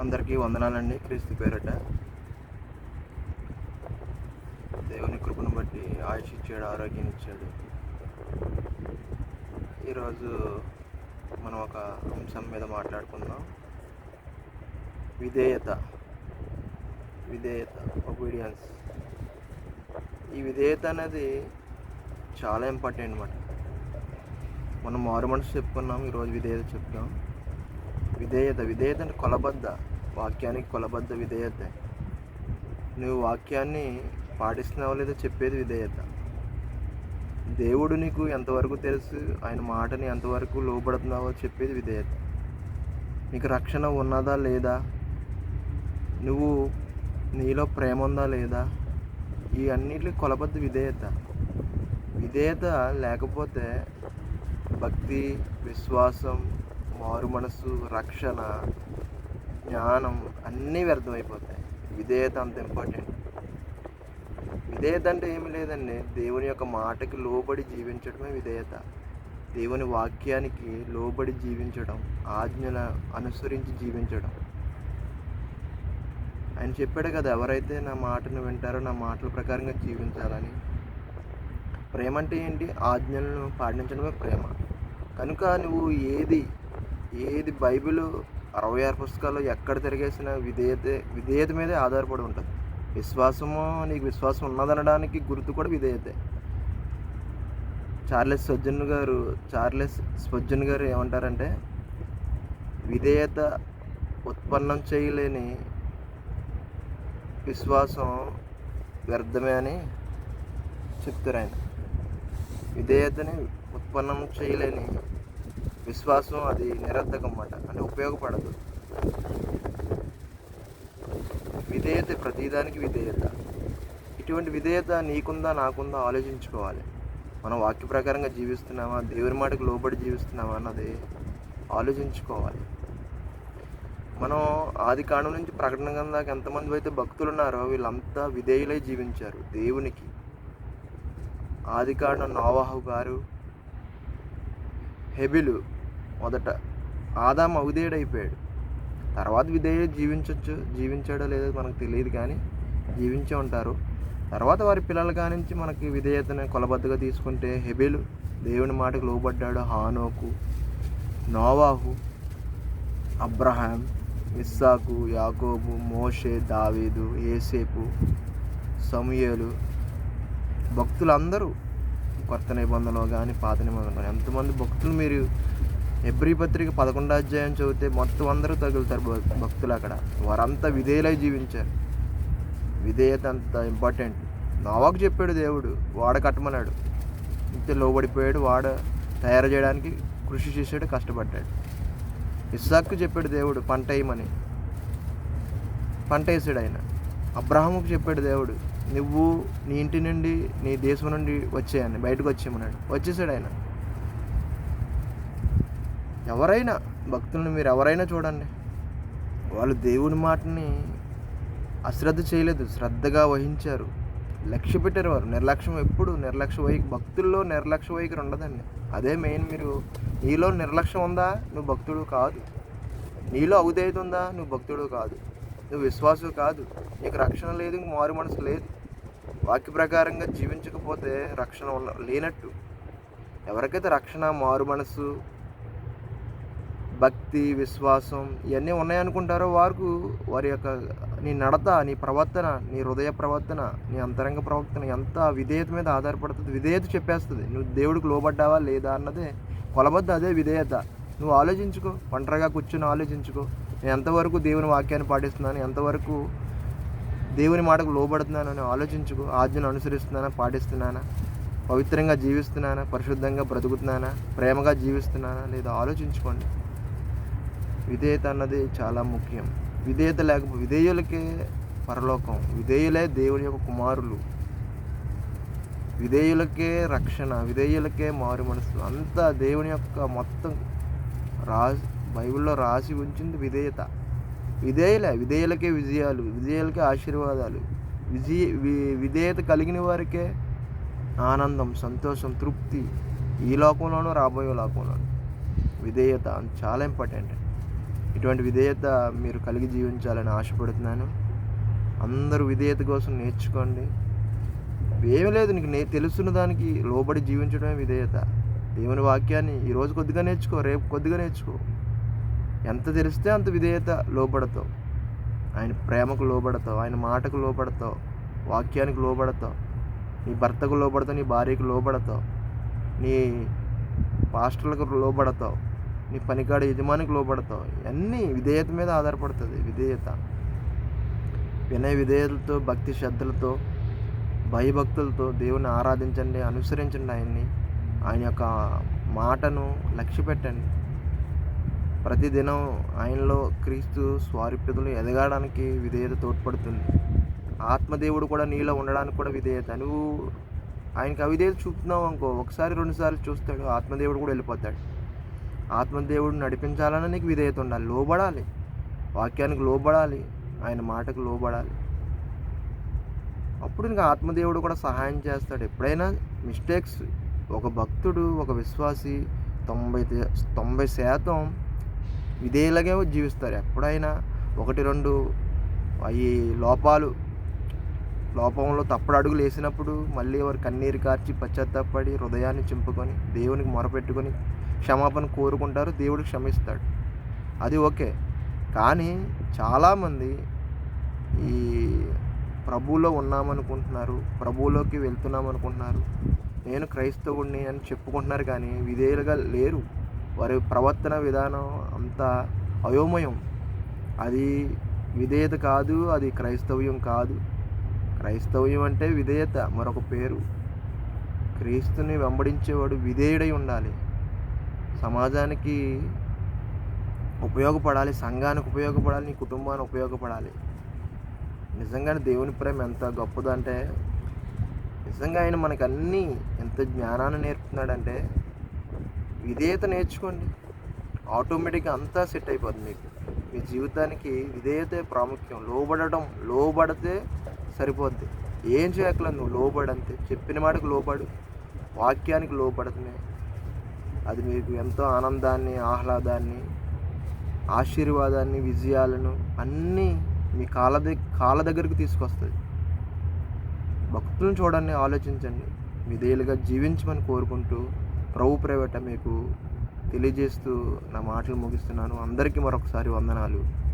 అందరికీ వందనాలండి క్రీస్తు పేరట. దేవుని కృపను బట్టి ఆయుష్ ఇచ్చాడు ఆరోగ్యం ఇచ్చాడు. ఈరోజు మనం ఒక అంశం మీద మాట్లాడుకుందాం. విధేయత. విధేయత ఒబీడియన్స్ ఈ విధేయత అనేది చాలా ఇంపార్టెంట్ అనమాట మనం మారు మనసు చెప్పుకున్నాం ఈరోజు విధేయత చెప్తాం. విధేయత విధేయత అంటే కొలబద్ద వాక్యానికి కొలబద్ద విధేయత. నువ్వు వాక్యాన్ని పాటిస్తున్నావో లేదో చెప్పేది విధేయత. దేవుడు నీకు ఎంతవరకు తెలుసు? ఆయన మాటని ఎంతవరకు లోబడుతున్నావో చెప్పేది విధేయత. నీకు రక్షణ ఉన్నదా లేదా? నువ్వు నీలో ప్రేమ ఉందా లేదా? ఈ అన్నిటి కొలబద్ద విధేయత. విధేయత లేకపోతే భక్తి విశ్వాసం మారు మనసు రక్షణ జ్ఞానం అన్నీ వ్యర్థమైపోతాయి. విధేయత అంత ఇంపార్టెంట్ విధేయత అంటే ఏమి లేదండి. దేవుని యొక్క మాటకి లోబడి జీవించడమే విధేయత. దేవుని వాక్యానికి లోబడి జీవించడం ఆజ్ఞల అనుసరించి జీవించడం. ఆయన చెప్పాడు కదా ఎవరైతే నా మాటను వింటారో నా మాటల ప్రకారంగా జీవించాలని. ప్రేమ అంటే ఏంటి? ఆజ్ఞలను పాటించడమే ప్రేమ. కనుక నువ్వు ఏది ఏది బైబిల్ అరవై ఆరు పుస్తకాలు ఎక్కడ తిరిగేసిన విధేయత విధేయత మీదే ఆధారపడి ఉంటుంది. విశ్వాసము నీకు విశ్వాసం ఉన్నదనడానికి గుర్తు కూడా విధేయతే. చార్లెస్ స్వజ్జన్ గారు చార్లెస్ స్వజ్జన్ గారు ఏమంటారంటే విధేయత ఉత్పన్నం చేయలేని విశ్వాసం వ్యర్థమే అని చెప్తారు ఆయన. విధేయతని ఉత్పన్నం చేయలేని విశ్వాసం అది నిరర్థకం అన్నమాట అంటే ఉపయోగపడదు. విధేయత ప్రతిదానికి విధేయత. ఇటువంటి విధేయత నీకుందా నాకుందా ఆలోచించుకోవాలి. మనం వాక్య ప్రకారంగా జీవిస్తున్నామా దేవుని మాటకు లోబడి జీవిస్తున్నామా అన్నది ఆలోచించుకోవాలి. మనం ఆది కాండం నుంచి ప్రకటన గందాక ఎంతమంది అయితే భక్తులు ఉన్నారో వీళ్ళంతా విధేయులై జీవించారు దేవునికి. ఆది కాండం నోవాహు గారు హెబిలు మొదట ఆదాం అవిధేయుడైపోయాడు. తర్వాత విధేయ జీవించవచ్చు జీవించాడో లేదో మనకు తెలియదు కానీ జీవించే ఉంటారు. తర్వాత వారి పిల్లల కానించి మనకి విధేయతను కొలబద్దగా తీసుకుంటే హెబెలు దేవుని మాటకు లోబడ్డాడు హానోకు నోవాహు అబ్రహాం ఇస్సాకు యాకోబు మోషే దావీదు ఏసేపు సమూయేలు భక్తులందరూ కొత్త నిబంధనలో కానీ పాత నిబంధనలో కానీ ఎంతమంది భక్తులు మీరు ఎబ్రి పత్రిక పదకొండో అధ్యాయం చదివితే మొత్తం అందరూ తగులుతారు భక్- భక్తులు అక్కడ. వారంతా విధేయులై జీవించారు. విధేయత అంత ఇంపార్టెంట్ నోవాకు చెప్పాడు దేవుడు వాడ కట్టమన్నాడు. ఇంతే లోబడిపోయాడు వాడ తయారు చేయడానికి కృషి చేశాడు కష్టపడ్డాడు. ఇస్సాక్కు చెప్పాడు దేవుడు పంట వేయమని. పంట వేసాడు ఆయన. అబ్రహాముకు చెప్పాడు దేవుడు నువ్వు నీ ఇంటి నుండి నీ దేశం నుండి వచ్చేయని బయటకు వచ్చేయమన్నాడు వచ్చేసాడు ఆయన. ఎవరైనా భక్తులను మీరు ఎవరైనా చూడండి. వాళ్ళు దేవుని మాటని అశ్రద్ధ చేయలేదు శ్రద్ధగా వహించారు. లక్ష్య పెట్టారు వారు నిర్లక్ష్యం ఎప్పుడు? నిర్లక్ష్య వై భక్తుల్లో నిర్లక్ష్య వైఖరి ఉండదండి. అదే మెయిన్ మీరు నీలో నిర్లక్ష్యం ఉందా? నువ్వు భక్తుడు కాదు. నీలో అవుదేది ఉందా? నువ్వు భక్తుడు కాదు. నువ్వు విశ్వాసం కాదు. నీకు రక్షణ లేదు ఇంక మారు మనసు లేదు. వాక్య ప్రకారంగా జీవించకపోతే రక్షణ ఉన్న లేనట్టు. ఎవరికైతే రక్షణ మారు మనసు భక్తి విశ్వాసం ఇవన్నీ ఉన్నాయనుకుంటారో వారికి వారి యొక్క నీ నడత నీ ప్రవర్తన నీ హృదయ ప్రవర్తన నీ అంతరంగ ప్రవర్తన ఎంత విధేయత మీద ఆధారపడుతుంది విధేయత చెప్పేస్తుంది. నువ్వు దేవుడికి లోబడ్డావా లేదా అన్నదే కొలబద్ద అదే విధేయత. నువ్వు ఆలోచించుకో ఒంటరిగా కూర్చొని ఆలోచించుకో. నేను ఎంతవరకు దేవుని వాక్యాన్ని పాటిస్తున్నాను ఎంతవరకు దేవుని మాటకు లోబడుతున్నాను అని ఆలోచించుకో. ఆజ్ఞను అనుసరిస్తున్నానా పాటిస్తున్నానా? పవిత్రంగా జీవిస్తున్నానా? పరిశుద్ధంగా బ్రతుకుతున్నానా? ప్రేమగా జీవిస్తున్నానా? లేదా ఆలోచించుకోండి. విధేయత అన్నది చాలా ముఖ్యం. విధేయత లేకపోతే విధేయులకే పరలోకం. విధేయులే దేవుని యొక్క కుమారులు. విధేయులకే రక్షణ విధేయులకే మారు మనసు. అంతా దేవుని యొక్క మొత్తం రాసి బైబిల్లో రాసి ఉంచింది విధేయత. విధేయులే విధేయులకే విజయాలు విజయాలకే ఆశీర్వాదాలు. విజయ వి- విధేయత కలిగిన వారికే ఆనందం సంతోషం తృప్తి. ఈ లోకంలోనూ రాబోయే లోకంలోనూ. విధేయత చాలా ఇంపార్టెంట్ ఇటువంటి విధేయత మీరు కలిగి జీవించాలని ఆశపడుతున్నాను. అందరూ విధేయత కోసం నేర్చుకోండి. ఏమీ లేదు నీకు నే తెలుస్తున్న దానికి లోబడి జీవించడమే విధేయత. దేవుని వాక్యాన్ని ఈరోజు కొద్దిగా నేర్చుకో రేపు కొద్దిగా నేర్చుకో. ఎంత తెలిస్తే అంత విధేయత లోబడతావు. ఆయన ప్రేమకు లోబడతావు ఆయన మాటకు లోబడతావు వాక్యానికి లోబడతావు. నీ భర్తకు లోబడతావు నీ భార్యకు లోబడతావు. నీ పాస్టర్లకు లోబడతావు. నీ పనికాడ యజమానికి లోపడతావు ఇవన్నీ విధేయత మీద ఆధారపడుతుంది. విధేయత. వినయ విధేయతలతో భక్తి శ్రద్ధలతో భయభక్తులతో దేవుని ఆరాధించండి అనుసరించండి ఆయన్ని. ఆయన యొక్క మాటను లక్ష్య పెట్టండి ప్రతిదినం ఆయనలో క్రీస్తు స్వారూప్యతలు ఎదగడానికి విధేయత తోడ్పడుతుంది. ఆత్మదేవుడు కూడా నీలో ఉండడానికి కూడా విధేయత. నువ్వు ఆయనకి అవిధేయత చూపుతున్నావు అనుకో ఒకసారి రెండుసార్లు చూస్తాడు ఆత్మదేవుడు కూడా వెళ్ళిపోతాడు. ఆత్మదేవుడు నడిపించాలని నీకు విధేయత ఉండాలి. లోబడాలి. వాక్యానికి లోబడాలి. ఆయన మాటకు లోబడాలి. అప్పుడు నీకు ఆత్మదేవుడు కూడా సహాయం చేస్తాడు. ఎప్పుడైనా మిస్టేక్స్ ఒక భక్తుడు ఒక విశ్వాసి తొంభై తొంభై శాతం విధేయులుగా జీవిస్తారు. ఎప్పుడైనా ఒకటి రెండు అవి లోపాలు లోపంలో తప్పుడు అడుగులు వేసినప్పుడు మళ్ళీ వారు కన్నీరు కార్చి పశ్చాత్తాపడి హృదయాన్ని చింపుకొని దేవునికి మొరపెట్టుకొని క్షమాపణ కోరుకుంటారు దేవుడు క్షమిస్తాడు. అది ఓకే. కానీ చాలామంది ఈ ప్రభువులో ఉన్నామనుకుంటున్నారు ప్రభువులోకి వెళ్తున్నాం అనుకుంటున్నారు నేను క్రైస్తవుడిని అని చెప్పుకుంటున్నారు కానీ విధేయులుగా లేరు. వారి ప్రవర్తన విధానం అంతా అయోమయం. అది విధేయత కాదు అది క్రైస్తవ్యం కాదు. క్రైస్తవ్యం అంటే విధేయత మరొక పేరు. క్రీస్తుని వెంబడించేవాడు విధేయుడై ఉండాలి. సమాజానికి ఉపయోగపడాలి సంఘానికి ఉపయోగపడాలి నీ కుటుంబానికి ఉపయోగపడాలి. నిజంగానే దేవుని ప్రేమ ఎంత గొప్పదంటే నిజంగా ఆయన మనకు అన్నీ ఎంత జ్ఞానాన్ని నేర్పుతున్నాడంటే విధేయత నేర్చుకోండి. ఆటోమేటిక్గా అంతా సెట్ అయిపోతుంది మీకు. మీ జీవితానికి విధేయతే ప్రాముఖ్యం. లోబడటం లోబడితే సరిపోద్ది. ఏం చేయకలేదు నువ్వు లోబడంతే. చెప్పిన మాటకు లోబడు. వాక్యానికి లోబడతమే అది మీకు ఎంతో ఆనందాన్ని ఆహ్లాదాన్ని ఆశీర్వాదాన్ని విజయాలను అన్నీ మీ కాళ్ళ దగ్గర కాళ్ళ దగ్గరికి తీసుకొస్తుంది. భక్తులను చూడండి ఆలోచించండి. విధేయులుగా జీవించమని కోరుకుంటూ ప్రభు ప్రైవేట మీకు తెలియజేస్తూ నా మాటలు ముగిస్తున్నాను. అందరికీ మరొకసారి వందనాలు.